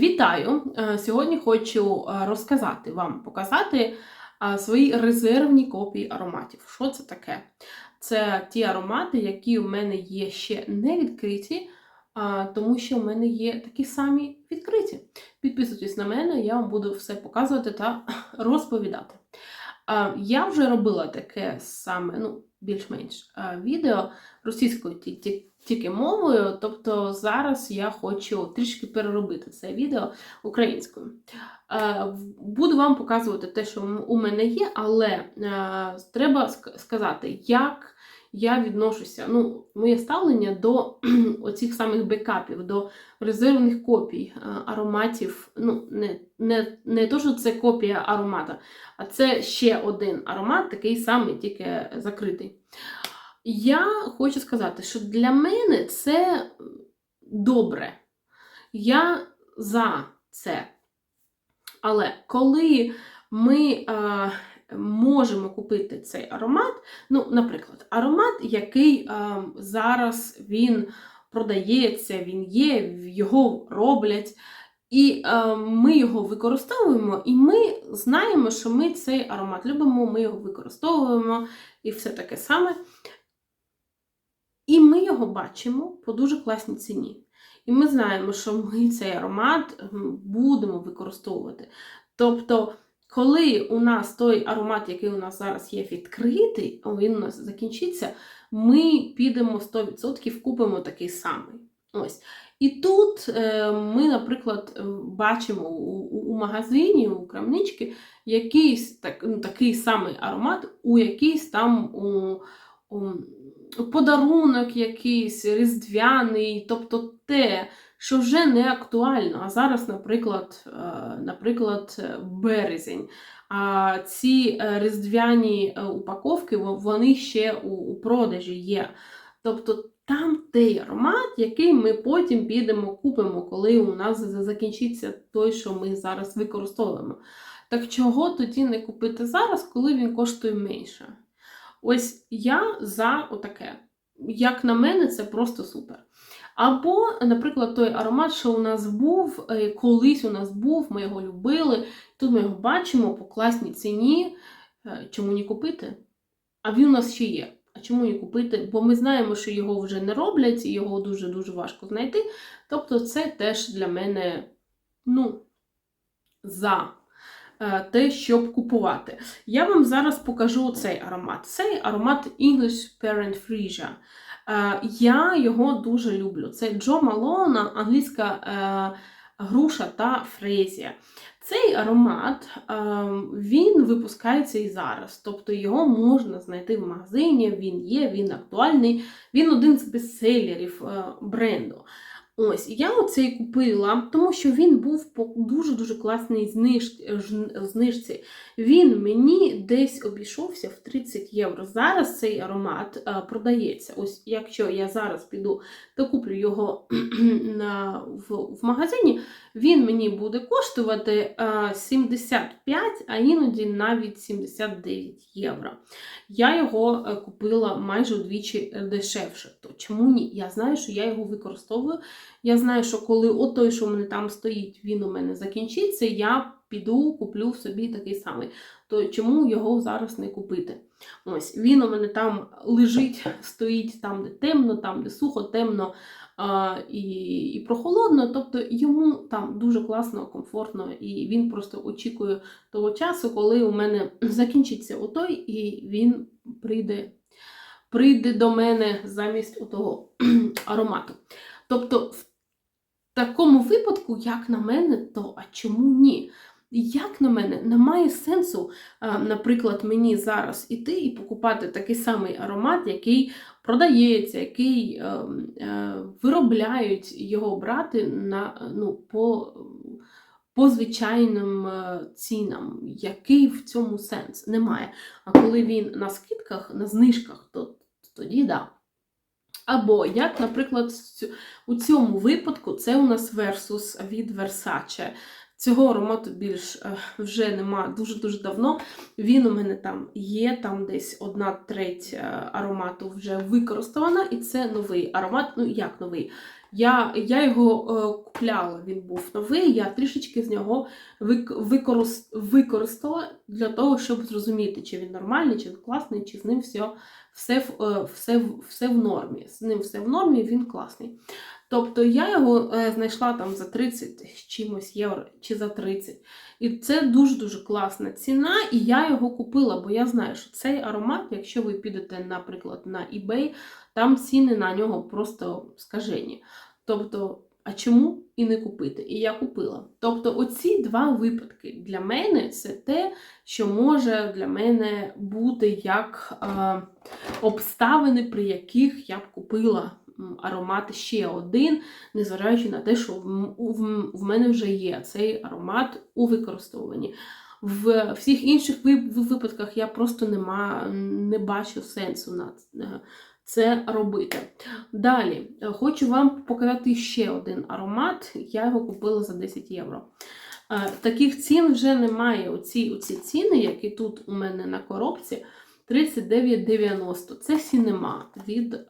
Вітаю! Е, Сьогодні хочу е, розказати вам, показати е, свої резервні копії ароматів. Що це таке? Це ті аромати, які у мене є ще не відкриті, тому що у мене є такі самі відкриті. Підписуйтесь на мене, я вам буду все показувати та розповідати. Я вже робила таке саме, ну, більш-менш відео російською тільки мовою, тобто зараз я хочу трішки переробити це відео українською. Е, Буду вам показувати те, що у мене є, але е, треба сказати, як я відношуся. Ну, моє ставлення до оцих самих бекапів, до резервних копій е, ароматів. Ну, не, не, не то, що це копія аромата, а це ще один аромат, такий самий, тільки закритий. Я хочу сказати, що для мене це добре. Я за це. Але коли ми е, можемо купити цей аромат, ну, наприклад, аромат, який е, зараз він продається, він є, його роблять, і е, ми його використовуємо, і ми знаємо, що ми цей аромат любимо, ми його використовуємо і все таке саме. І ми його бачимо по дуже класній ціні. І ми знаємо, що ми цей аромат будемо використовувати. Тобто, коли у нас той аромат, який у нас зараз є відкритий, він у нас закінчиться, ми підемо 100%, купимо такий самий. Ось. І тут е, ми, наприклад, е, бачимо у, магазині, у крамничці якийсь так, ну, такий самий аромат у якийсь там у, у, подарунок якийсь різдвяний, тобто те, що вже не актуально. А зараз, наприклад, е, наприклад, березень. А ці е, різдвяні е, упаковки вони ще у продажі є. Тобто там той аромат, який ми потім підемо купимо, коли у нас закінчиться той, що ми зараз використовуємо. Так чого тоді не купити зараз, коли він коштує менше? Ось я за отаке. Як на мене, це просто супер. Або, наприклад, той аромат, що у нас був, е, колись у нас був, ми його любили, тут ми його бачимо по класній ціні. Е, Чому не купити? А він у нас ще є. А чому не купити? Бо ми знаємо, що його вже не роблять, і його дуже-дуже важко знайти. Тобто, це теж для мене, ну, за те, щоб купувати. Я вам зараз покажу цей аромат. Цей аромат English Parent Freesia. Е, Я його дуже люблю. Це Джо Малона, англійська е, груша та фрезія. Цей аромат е, він випускається і зараз, тобто його можна знайти в магазині, він є, він актуальний, він один з бестселерів е, бренду. Ось, я оцей купила, тому що він був по дуже-дуже класній знижці. Він мені десь обійшовся в 30 євро. Зараз цей аромат е, продається. Ось якщо я зараз піду та куплю його на, в, магазині, він мені буде коштувати е, 75, а іноді навіть 79 євро. Я його е, купила майже удвічі е, дешевше. То чому ні? Я знаю, що я його використовую. Я знаю, що коли от той, що в мене там стоїть, він у мене закінчиться, я піду куплю собі такий самий. То чому його зараз не купити? Ось він у мене там лежить, стоїть там, де темно, там, де сухо, темно а, і, і прохолодно. Тобто йому там дуже класно, комфортно, і він просто очікує того часу, коли у мене закінчиться отой, і він прийде, прийде до мене замість того аромату. Тобто, в такому випадку, як на мене, то а чому ні? Як на мене, немає сенсу, наприклад, мені зараз іти і покупати такий самий аромат, який продається, який е, е, виробляють його брати на, ну, по, по звичайним е, цінам. Який в цьому сенс? Немає. А коли він на скидках, на знижках, то тоді да. Або, як, наприклад, у цьому випадку це у нас Versus від Versace. Цього аромату більш е, вже нема дуже-дуже давно. Він у мене там є, там десь одна треть е, аромату вже використана, і це новий аромат. Ну, як новий? Я, я його е, купляла, він був новий, я трішечки з нього вик- викорис- використала для того, щоб зрозуміти, чи він нормальний, чи він класний, чи з ним все, все, е, все, все в нормі. З ним все в нормі, він класний. Тобто я його е, знайшла там за 30 з чимось євро чи за 30. І це дуже-дуже класна ціна, і я його купила, бо я знаю, що цей аромат, якщо ви підете, наприклад, на eBay, там ціни на нього просто скажені. Тобто, а чому і не купити? І я купила. Тобто, оці два випадки для мене це те, що може для мене бути як е, обставини, при яких я б купила аромат ще один, незважаючи на те, що в, в, в мене вже є цей аромат у використовуванні. В всіх інших випадках я просто нема, не бачу сенсу на е, це робити. Далі, е, хочу вам показати ще один аромат. Я його купила за 10 євро. Е, Таких цін вже немає. Оці, оці ціни, які тут у мене на коробці, 39,90. Це сінема від е,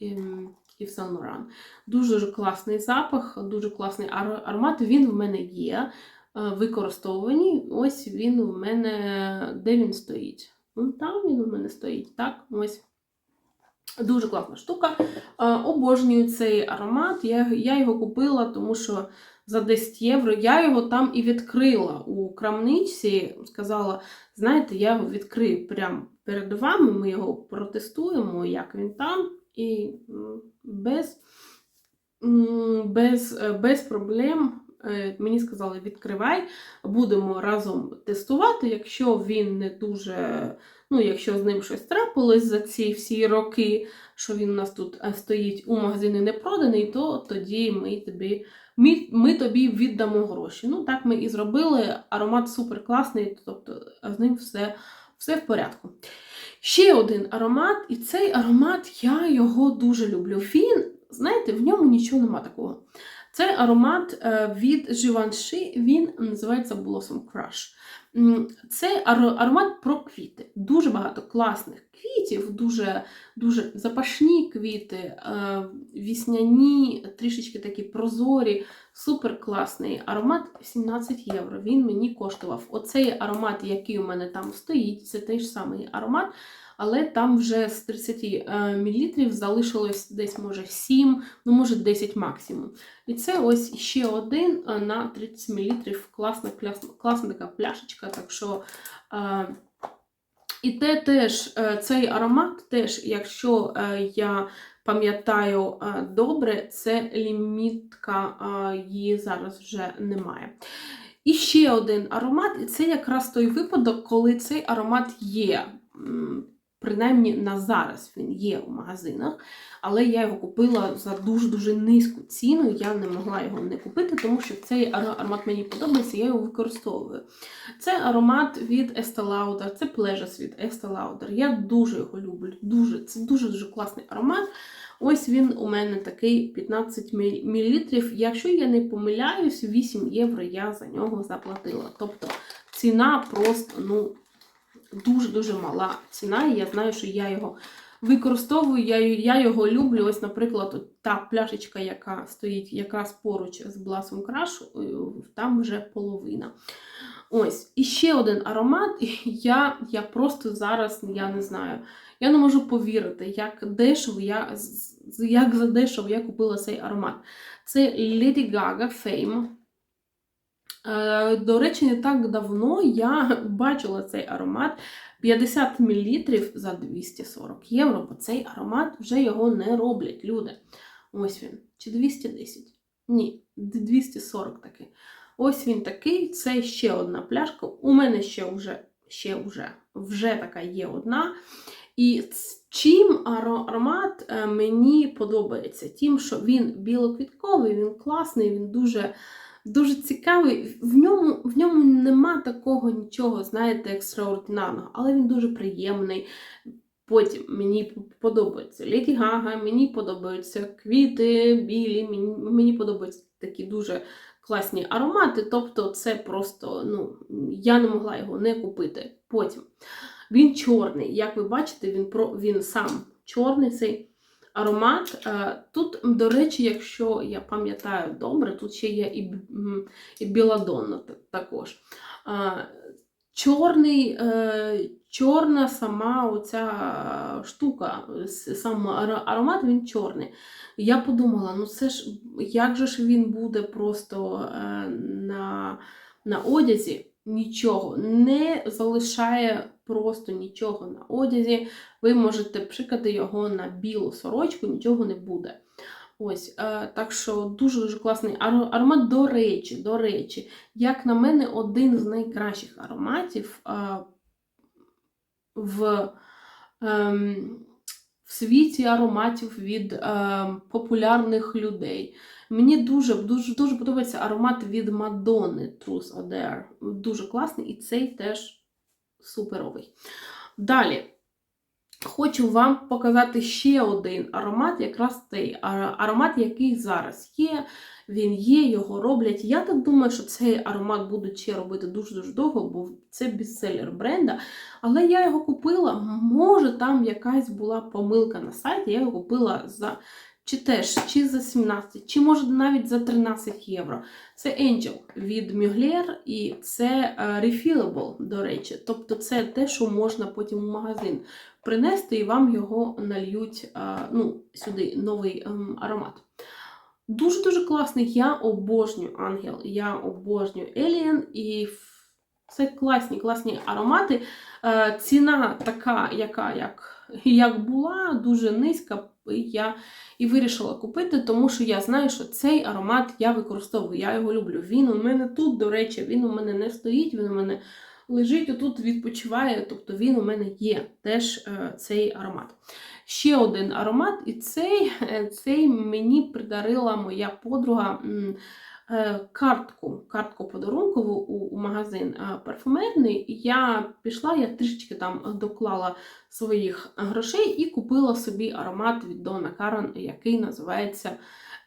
ем, Yves Saint Laurent. Дуже класний запах, дуже класний аромат. Він в мене є. Використовані. Ось він у мене. Де він стоїть? Вон там він у мене стоїть. Так, ось. Дуже класна штука. Е, Обожнюю цей аромат. Я, я його купила, тому що за 10 євро я його там і відкрила у крамничці. Сказала, знаєте, я його відкрию прямо перед вами. Ми його протестуємо, як він там, і без, без, е, без проблем. Е, Мені сказали, відкривай, будемо разом тестувати. Якщо він не дуже Ну, якщо з ним щось трапилось за ці всі роки, що він у нас тут е, стоїть у магазині не проданий, то тоді ми тобі, ми, ми тобі віддамо гроші. Ну, так ми і зробили. Аромат супер класний, тобто е, з ним все, все в порядку. Ще один аромат, і цей аромат я його дуже люблю. Він, знаєте, в ньому нічого нема такого. Це аромат е, від Givenchy, він називається Blossom Crush. М, Це аромат про квіти. Дуже багато класних квітів, дуже, дуже запашні квіти, е, вісняні, трішечки такі прозорі, супер класний аромат 17 євро. Він мені коштував. Оцей аромат, який у мене там стоїть, це той ж самий аромат, але там вже з 30 мл залишилось десь, може, 7, ну, може, 10 максимум. І це ось ще один е, на 30 мл. Класна, класна, така пляшечка. Так що, е, і те теж, е, цей аромат, теж, якщо е, я пам'ятаю е, добре, це лімітка, е, її зараз вже немає. І ще один аромат, і це якраз той випадок, коли цей аромат є. Принаймні на зараз він є у магазинах, але я його купила за дуже-дуже низьку ціну. Я не могла його не купити, тому що цей аромат мені подобається, я його використовую. Це аромат від Estee Lauder, це Pleasures від Estee Lauder. Я дуже його люблю. Дуже, це дуже-дуже класний аромат. Ось він у мене такий 15 мл. Якщо я не помиляюсь, 8 євро я за нього заплатила. Тобто ціна просто, ну дуже-дуже мала ціна, і я знаю, що я його використовую, я, я його люблю. Ось, наприклад, та пляшечка, яка стоїть якраз поруч з Blossom Crush, е, там вже половина. Ось, і ще один аромат. Я, я просто зараз я не знаю. Я не можу повірити, як дешево я як за дешево я купила цей аромат. Це Lady Gaga Fame. Е, До речі, не так давно я бачила цей аромат 50 мл за 240 євро, бо цей аромат вже його не роблять люди. Ось він. Чи 210? Ні, 240 такий. Ось він такий, це ще одна пляшка. У мене ще вже, ще вже, вже така є одна. І чим аромат е, мені подобається? Тим, що він білоквітковий, він класний, він дуже, дуже цікавий. В ньому, в ньому нема такого нічого, знаєте, екстраординарного, але він дуже приємний. Потім мені подобається Леді Гага, мені подобаються квіти білі, мені, мені подобаються такі дуже класні аромати. Тобто, це просто, ну, я не могла його не купити. Потім він чорний. Як ви бачите, він, він сам чорний цей аромат. Е, Тут, до речі, якщо я пам'ятаю добре, тут ще є і, і біладонна також. Е, Чорний, е, чорна сама оця штука, сам аромат він чорний. Я подумала, ну це ж як же ж він буде просто на, на одязі? Нічого, не залишає просто нічого на одязі. Ви можете пшикати його на білу сорочку, нічого не буде. Ось, е, так що дуже-дуже класний аро- аромат. До речі, до речі, як на мене, один з найкращих ароматів е, в, ем, в світі ароматів від ем, популярних людей. Мені дуже, дуже, дуже подобається аромат від Мадонни Truth or Dare. Дуже класний, і цей теж суперовий. Далі. Хочу вам показати ще один аромат, якраз цей аромат, який зараз є. Він є, його роблять. Я так думаю, що цей аромат будуть ще робити дуже-дуже довго, бо це бестселер бренда. Але я його купила. Може, там якась була помилка на сайті. Я його купила за чи теж, чи за 17, чи може навіть за 13 євро. Це Angel від Mugler, і це е, refillable, до речі. Тобто це те, що можна потім в магазин принести, і вам його нальють е, ну, сюди новий ем, аромат. Дуже-дуже класний. Я обожнюю Ангел, я обожнюю Alien, і це класні, класні аромати. Е, Ціна така, яка як, як була, дуже низька. І я і вирішила купити, тому що я знаю, що цей аромат я використовую, я його люблю. Він у мене тут, до речі, він у мене не стоїть, він у мене лежить отут, відпочиває, тобто він у мене є теж е, цей аромат. Ще один аромат, і цей, е, цей мені придарила моя подруга м, картку, картку подарункову у, магазин е, парфумерний. Я пішла, я трішечки там доклала своїх грошей і купила собі аромат від Дона Карен, який називається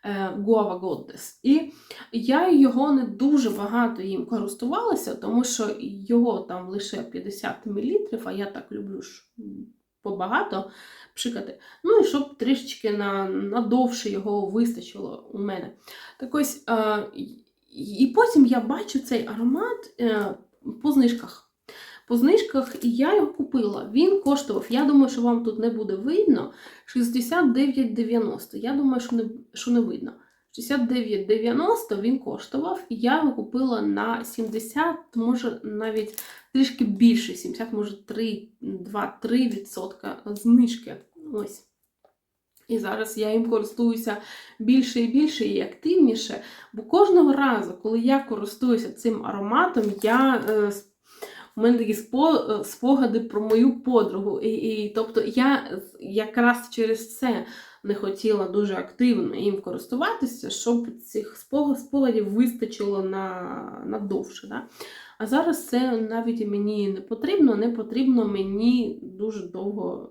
е, Guava Goddess. І я його не дуже багато їм користувалася, тому що його там лише 50 мл, а я так люблю побагато пшикати. Ну і щоб трішечки на, надовше його вистачило у мене. Так ось, е, і- і потім я бачу цей аромат е, по знижках. По знижках, і я його купила. Він коштував, я думаю, що вам тут не буде видно, 69,90. Я думаю, що не, що не видно. 69,90 він коштував, і я його купила на 70, може навіть трішки більше, 70, може 2-3% знижки. Ось. І зараз я їм користуюся більше і більше і активніше. Бо кожного разу, коли я користуюся цим ароматом, я. Е, у мене такі е, спогади про мою подругу. І, і, тобто я якраз через це не хотіла дуже активно їм користуватися, щоб цих спогадів вистачило на, на довше. Да? А зараз це навіть мені не потрібно, не потрібно мені дуже довго,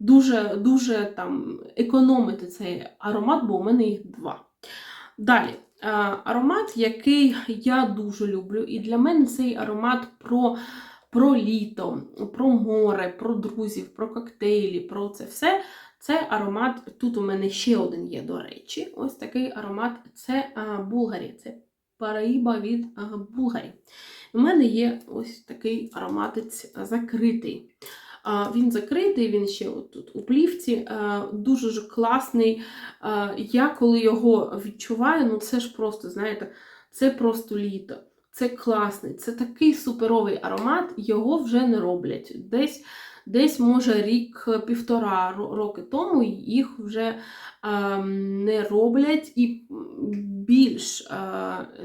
дуже, дуже там економити цей аромат, бо у мене їх два. Далі. Аромат, який я дуже люблю, і для мене цей аромат про, про літо, про море, про друзів, про коктейлі, про це все. Це аромат, тут у мене ще один є, до речі, ось такий аромат це Булгарі, це Параїба від Булгарі. У мене є ось такий ароматець закритий. Він закритий, він ще тут у плівці, дуже ж класний. Я коли його відчуваю, ну це ж просто, знаєте, це просто літо. Це класний, це такий суперовий аромат, його вже не роблять. Десь, десь може, рік-півтора роки тому їх вже ем, не роблять, і більш е,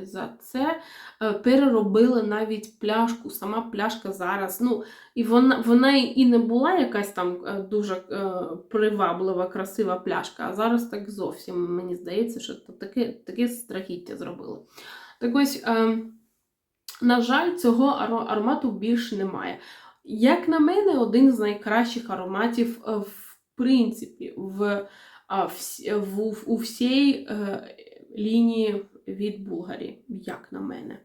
за це е, переробили навіть пляшку. Сама пляшка зараз. ну, і вона, вона і не була якась там е, дуже приваблива, красива пляшка, а зараз так зовсім мені здається, що таке, таке страхіття зробили. Так ось, е, на жаль, цього аромату більше немає. Як на мене, один з найкращих ароматів, е, в принципі, в, в, в, у всій е, лінії від Булгарі, як на мене.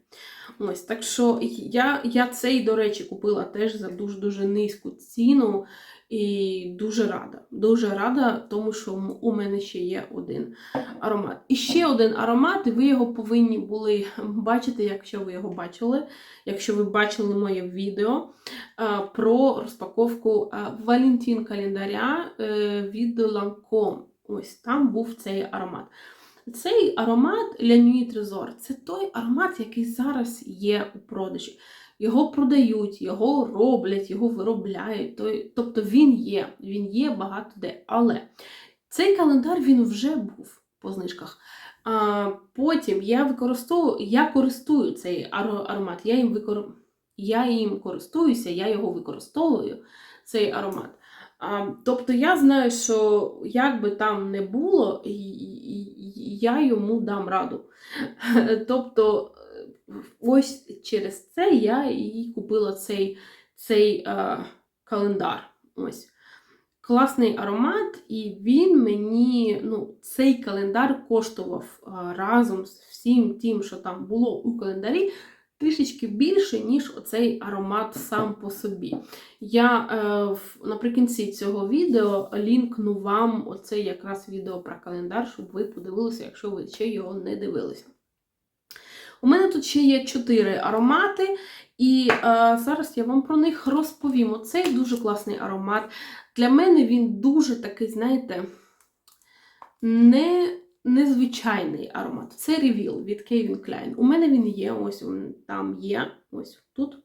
Ось, так що я, я цей, до речі, купила теж за дуже-дуже низьку ціну і дуже рада. Дуже рада, тому що у мене ще є один аромат. І ще один аромат, і ви його повинні були бачити, якщо ви його бачили, якщо ви бачили моє відео е, про розпаковку е, Валентин календаря е, від Lancome. Ось там був цей аромат. Цей аромат Nuit Trésor – це той аромат, який зараз є у продажі. Його продають, його роблять, його виробляють. Тобто він є, він є багато де. Але цей календар він вже був по знижках. А, потім я використовую, я користую цей аромат. Я їм, викор... я їм користуюся, я його використовую, цей аромат. А, тобто я знаю, що як би там не було, я йому дам раду. Тобто, ось через це я і купила цей, цей е, календар. Ось. Класний аромат, і він мені, ну, цей календар коштував а, разом з всім тим, що там було у календарі, трішечки більше, ніж оцей аромат сам по собі. Я е, в- наприкінці цього відео лінкну вам оце якраз відео про календар, щоб ви подивилися, якщо ви ще його не дивилися. У мене тут ще є чотири аромати, і е, зараз я вам про них розповім. Оцей дуже класний аромат. Для мене він дуже такий, знаєте, не, незвичайний аромат. Це ревіл від Calvin Klein. У мене він є, ось він там є, ось тут.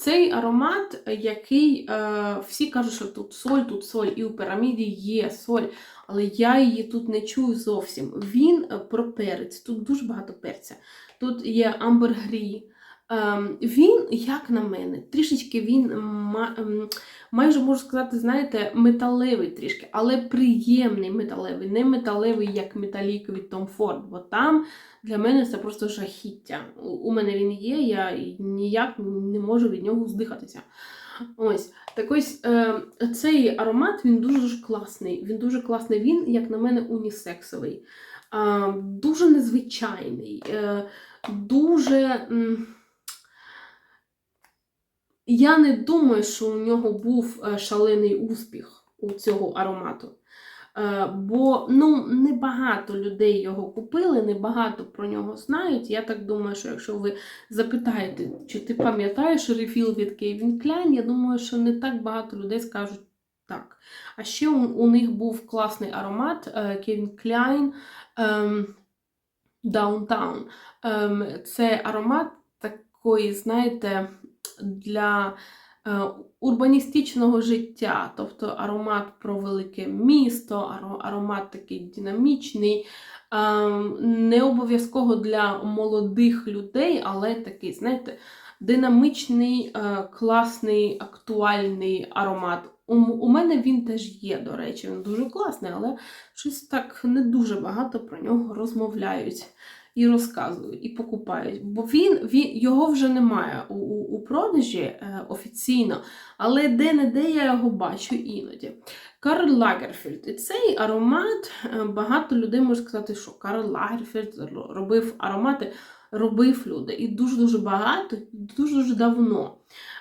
Цей аромат, який е, всі кажуть, що тут соль, тут соль, і у піраміді є соль, але я її тут не чую зовсім. Він е, про перець, тут дуже багато перця. Тут є амбергрі. Ем, він, як на мене, трішечки він ем, майже можу сказати, знаєте, металевий трішки, але приємний металевий, не металевий, як металік від Tom Ford, бо там для мене це просто жахіття. У- мене він є, я ніяк не можу від нього здихатися. Ось, так ось е, цей аромат він дуже класний. Він дуже класний. Він, як на мене, унісексовий, дуже незвичайний, е, дуже. Я не думаю, що у нього був е, шалений успіх у цього аромату. Е, Бо ну, небагато людей його купили, небагато про нього знають. Я так думаю, що якщо ви запитаєте, чи ти пам'ятаєш рефіл від Calvin Klein, я думаю, що не так багато людей скажуть так. А ще у, у них був класний аромат е, Calvin Klein ем, Downtown. Ем, Це аромат такої, знаєте, для е, урбаністичного життя, тобто аромат про велике місто, аро- аромат такий динамічний, е, не обов'язково для молодих людей, але такий, знаєте, динамічний, е, класний, актуальний аромат. У мене він теж є, до речі, він дуже класний, але щось так не дуже багато про нього розмовляють і розказують, і покупають. Бо він, він його вже немає у, у, продажі е, офіційно, але де-не-де я його бачу іноді. Карл Лагерфельд. І цей аромат е, багато людей може сказати, що Карл Лагерфельд робив аромати, робив люди. І дуже-дуже багато, дуже-дуже давно.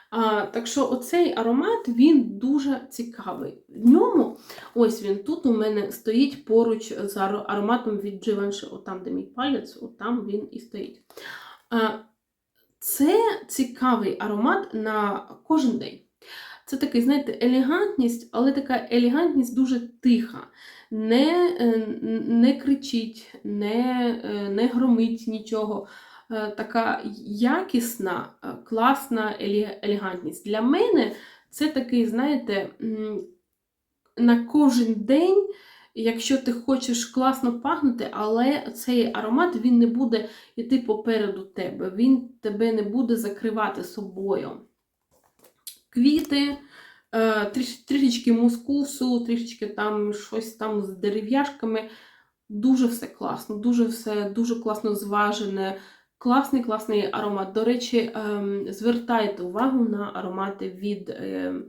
А, так що оцей аромат він дуже цікавий. В ньому, ось він тут у мене стоїть поруч з ароматом від Givenchy, отам, де мій палець, отам він і стоїть. А, це цікавий аромат на кожен день. Це такий, знаєте, елегантність, але така елегантність дуже тиха. Не, е, не кричить, не, е, не громить нічого. Е, Така якісна, е, класна елегантність. Для мене це такий, знаєте, на кожен день, якщо ти хочеш класно пахнути, але цей аромат він не буде йти попереду тебе, він тебе не буде закривати собою. Квіти, е, трішечки мускусу, трішечки там щось там з дерев'яшками. Дуже все класно, дуже все дуже класно зважене. Класний, класний аромат. До речі, ем, звертайте увагу на аромати від ем,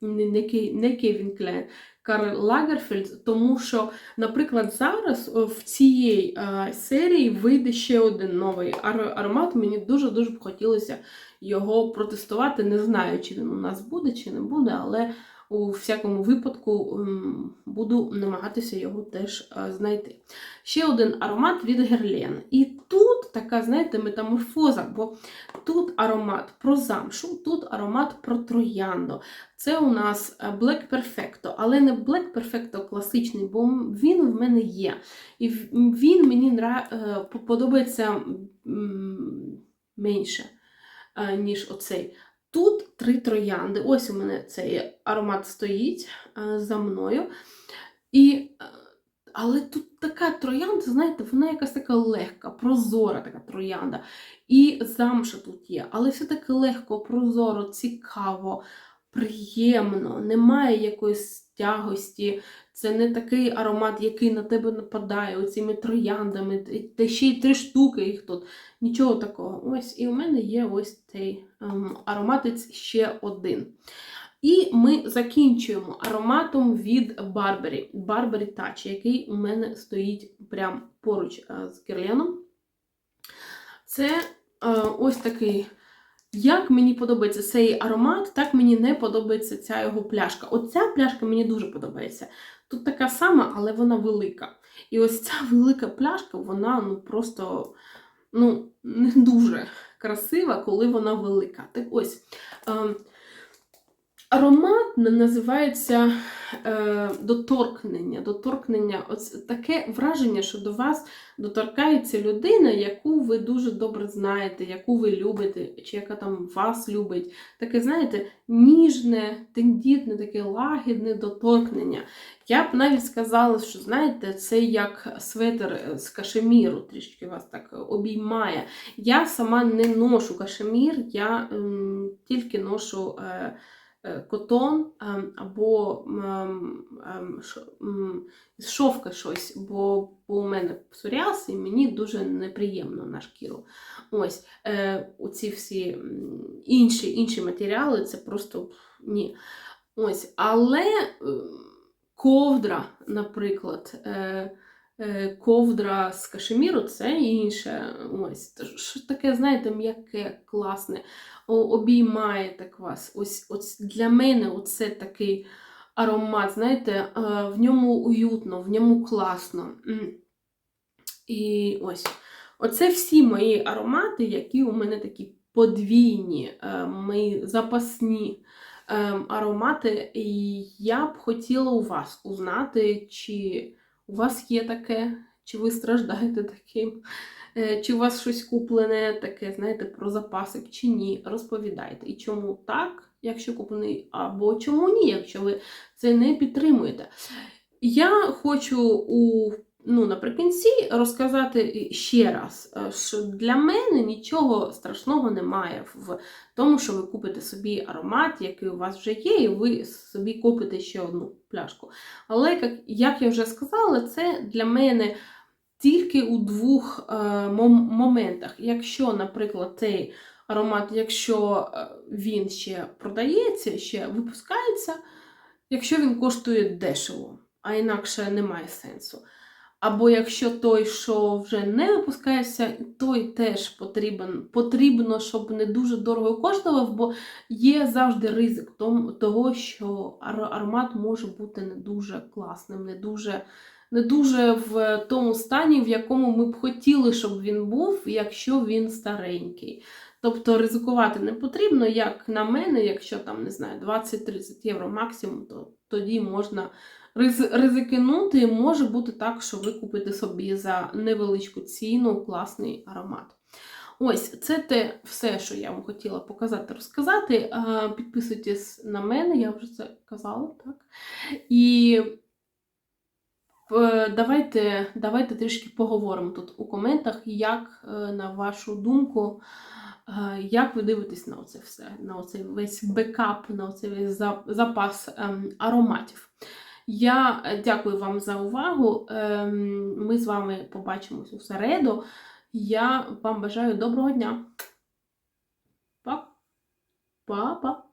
не, Calvin Klein, Карл Лагерфельд, тому що, наприклад, зараз в цій е, серії вийде ще один новий ар- аромат. Мені дуже-дуже б хотілося його протестувати. Не знаю, чи він у нас буде, чи не буде, але у всякому випадку буду намагатися його теж е, знайти. Ще один аромат від Герлен. І тут така, знаєте, метаморфоза, бо тут аромат про замшу, тут аромат про троянду. Це у нас е, Black Perfecto, але не Black Perfecto класичний, бо він в мене є. І він мені е, подобається менше, ніж оцей. Тут три троянди. Ось у мене цей аромат стоїть е, за мною. І, е, але тут така троянда, знаєте, вона якась така легка, прозора така троянда. І замша тут є, але все таки легко, прозоро, цікаво, приємно, немає якоїсь тягості. Це не такий аромат, який на тебе нападає оціми трояндами, та ще й три штуки їх тут. Нічого такого. Ось, і у мене є ось цей ем, ароматець ще один. І ми закінчуємо ароматом від Барбері, Барбері Touch, який у мене стоїть прямо поруч е, з Керленом. Це е, ось такий. Як мені подобається цей аромат, так мені не подобається ця його пляшка. Оця пляшка мені дуже подобається. Тут така сама, але вона велика. І ось ця велика пляшка, вона ну просто ну, не дуже красива, коли вона велика. Так ось. Е, Аромат на- називається е, доторкнення. доторкнення. Ось таке враження, що до вас доторкається людина, яку ви дуже добре знаєте, яку ви любите, чи яка там вас любить. Таке, знаєте, ніжне, тендітне, таке лагідне доторкнення. Я б навіть сказала, що знаєте, це як светр з кашеміру, трішки вас так обіймає. Я сама не ношу кашемір, я ем, тільки ношу. Е, е, Котон ем, або ем, ем, з шовка щось, бо, бо у мене псоріаз, і мені дуже неприємно на шкіру. Ось е, оці всі інші, інші матеріали це просто ні. Ось, але е, ковдра, наприклад, е, е, ковдра з кашеміру це інше. Ось, Тож, що таке, знаєте, м'яке, класне, обіймає так вас. Ось, ось для мене оце такий аромат, знаєте, е, в ньому уютно, в ньому класно. І ось. Оце всі мої аромати, які у мене такі подвійні, е, мої запасні е, аромати. І я б хотіла у вас узнати, чи у вас є таке, чи ви страждаєте таким, е, чи у вас щось куплене таке, знаєте, про запасик, чи ні. Розповідайте. І чому так, якщо куплений, або чому ні, якщо ви це не підтримуєте. Я хочу у ну, наприкінці розказати ще раз, е, що для мене нічого страшного немає в тому, що ви купите собі аромат, який у вас вже є, і ви собі купите ще одну пляшку. Але, як, я вже сказала, це для мене тільки у двох е, мом- моментах. Якщо, наприклад, цей аромат, якщо е, він ще продається, ще випускається, якщо він коштує дешево, а інакше немає сенсу. Або якщо той, що вже не випускається, той теж потрібен, потрібно, щоб не дуже дорого коштував, бо є завжди ризик того, що ар- аромат може бути не дуже класним, не дуже, не дуже в тому стані, в якому ми б хотіли, щоб він був, якщо він старенький. Тобто ризикувати не потрібно, як на мене, якщо там, не знаю, 20-30 євро максимум, то тоді можна ризикнути може бути так, що ви купите собі за невеличку ціну класний аромат. Ось, це те все, що я вам хотіла показати, розказати. Підписуйтесь на мене, я вже це казала, так? І давайте, давайте трішки поговоримо тут у коментах, як, е, на вашу думку, е, як ви дивитесь на оце все, на оцей весь бекап, на оцей весь запас ем, ароматів. Я е, дякую вам за увагу. Ем, Ми з вами побачимось у середу. Я вам бажаю доброго дня. Па. Па-па.